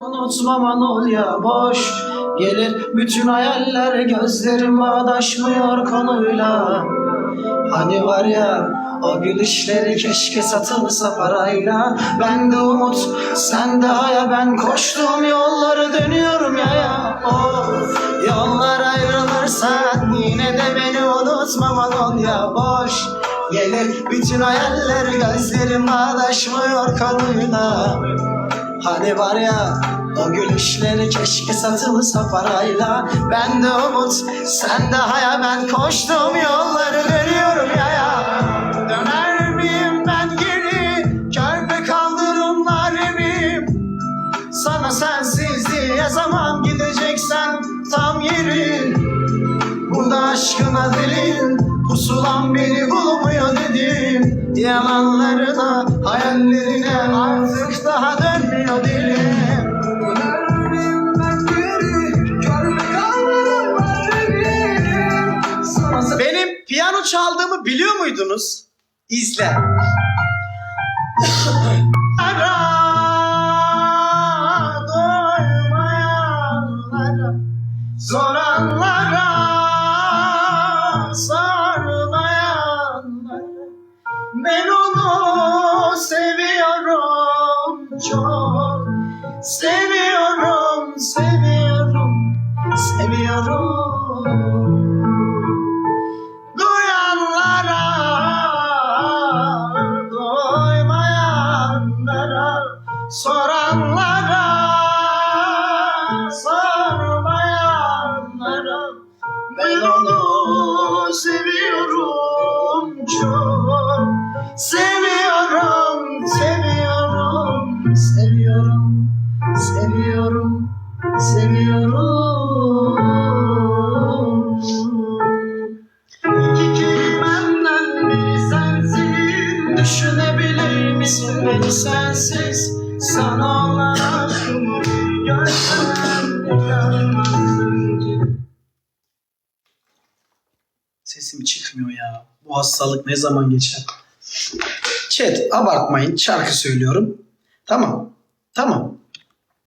Unutmaman ol ya boş Gelir. Bütün hayaller gözlerim bağdaşmıyor konuyla. Hani var ya o gülüşleri keşke satılsa parayla. Ben de umut sen de haya. Ben koştuğum yolları dönüyorum ya ya. Oh. Yollar ayrılırsan yine de beni unutmaman ol ya boş Gelir. Bütün hayaller gözlerim bağdaşmıyor konuyla Hani var ya o gülüşleri keşke satılsa parayla. Ben de umut sen de haya. Ben koştuğum yolları dönüyorum ya ya Döner miyim ben geri? Körpe kaldırımlar miyim Sana sensizliği yazamam gideceksen tam yeri. Burada aşkına delil Pusulan beni bulmuyor dedim. Yalanlarına hayallerine piyano çaldığımı biliyor muydunuz? İzle. Ara doymayanlara Soranlara sarmayanlara Ben onu seviyorum çok Seviyorum, seviyorum, seviyorum Soranlara, sormayanlara Ben onu seviyorum çok. Seviyorum, seviyorum, seviyorum, seviyorum, seviyorum. İki kelimemden biri sensin. Düşünebilir misin beni sensiz Sana olan aşkımı görsen Sesim çıkmıyor ya. Bu hastalık ne zaman geçer? Chat abartmayın. Şarkı söylüyorum. Tamam. Tamam.